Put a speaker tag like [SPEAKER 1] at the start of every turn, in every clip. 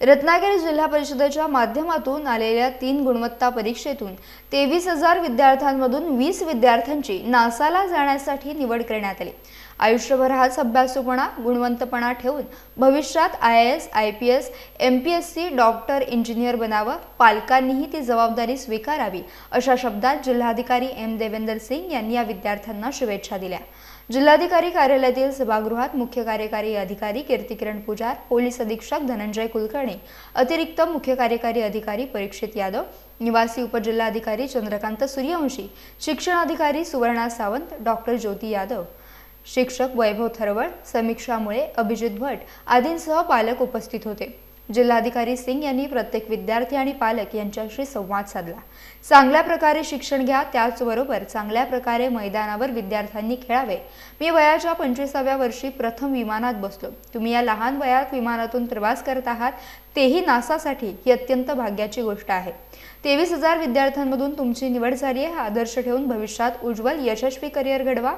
[SPEAKER 1] रत्नागिरी जिल्हा परिषदेच्या माध्यमातून आलेल्या तीन गुणवत्ता परीक्षेतून तेवीस हजार विद्यार्थ्यांमधून वीस विद्यार्थ्यांची नासाला जाण्यासाठी निवड करण्यात आली. आयुष्यभर हाच अभ्यासूपणा गुणवंतपणा ठेवून भविष्यात I S I P S M P S C doctor engineer बनावं पालकांनीही ती जबाबदारी स्वीकारावी अशा शब्दात जिल्हाधिकारी एम देवेंदर सिंग यांनी या विद्यार्थ्यांना शुभेच्छा दिल्या. जिल्हाधिकारी कार्यालयातील सभागृहात मुख्य कार्यकारी अधिकारी कीर्तिकिरण पुजार पोलीस अधीक्षक धनंजय कुलकर्णी अतिरिक्त मुख्य कार्यकारी अधिकारी परीक्षित यादव निवासी उपजिल्हाधिकारी चंद्रकांत सूर्यवंशी शिक्षणाधिकारी सुवर्णा सावंत डॉक्टर ज्योती यादव शिक्षक वैभव थरवळ समीक्षा मुळे अभिजित भट आदींसह पालक उपस्थित होते. जिल्हाधिकारी सिंग यांनी प्रत्येक विद्यार्थी आणि पालक यांच्याशी संवाद साधला. चांगल्या प्रकारे शिक्षण घ्या त्याचबरोबर चांगल्या प्रकारे मैदानावर विद्यार्थ्यांनी खेळावे. मी वयाच्या पंचवीसाव्या वर्षी प्रथम विमानात बसलो. तुम्ही या लहान वयात विमानातून प्रवास करत आहात तेही नासासाठी ही अत्यंत भाग्याची गोष्ट आहे. तेवीस हजार विद्यार्थ्यांमधून तुमची निवड झाली आहे. हा आदर्श ठेवून भविष्यात उज्ज्वल यशस्वी करिअर घडवा.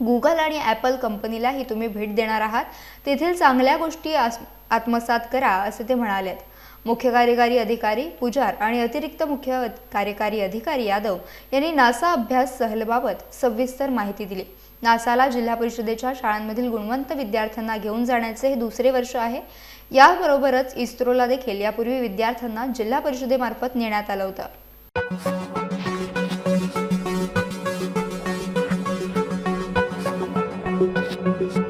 [SPEAKER 1] गुगल आणि ॲपल कंपनीलाही तुम्ही भेट देणार आहात. तेथील चांगल्या गोष्टी आस आत्मसात करा असे ते म्हणालेत. मुख्य कार्यकारी अधिकारी पुजार आणि अतिरिक्त मुख्य कार्यकारी अधिकारी यादव यांनी नासा अभ्यास सहलबाबत सविस्तर माहिती दिली. नासाला जिल्हा परिषदेच्या शाळांमधील गुणवंत विद्यार्थ्यांना घेऊन जाण्याचे हे दुसरे वर्ष आहे. याबरोबरच इस्रोला देखील यापूर्वी विद्यार्थ्यांना जिल्हा परिषदेमार्फत नेण्यात आलं होतं. Thank you.